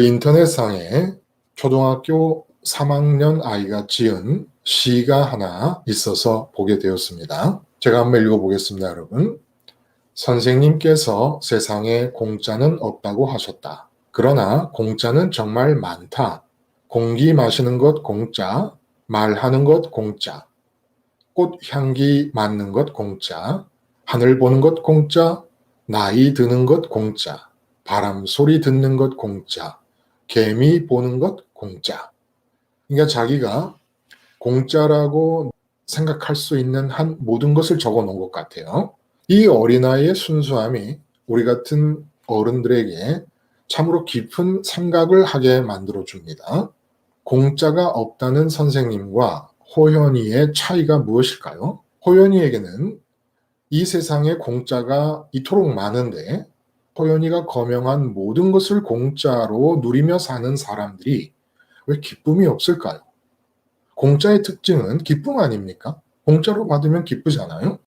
인터넷상에 초등학교 3학년 아이가 지은 시가 하나 있어서 보게 되었습니다. 제가 한번 읽어보겠습니다, 여러분. 선생님께서 세상에 공짜는 없다고 하셨다. 그러나 공짜는 정말 많다. 공기 마시는 것 공짜, 말하는 것 공짜, 꽃 향기 맡는 것 공짜, 하늘 보는 것 공짜, 나이 드는 것 공짜, 바람 소리 듣는 것 공짜, 개미 보는 것 공짜. 그러니까 자기가 공짜라고 생각할 수 있는 한 모든 것을 적어 놓은 것 같아요. 이 어린아이의 순수함이 우리 같은 어른들에게 참으로 깊은 생각을 하게 만들어 줍니다. 공짜가 없다는 선생님과 호연이의 차이가 무엇일까요? 호연이에게는 이 세상에 공짜가 이토록 많은데 호연이가 거명한 모든 것을 공짜로 누리며 사는 사람들이 왜 기쁨이 없을까요? 공짜의 특징은 기쁨 아닙니까? 공짜로 받으면 기쁘잖아요.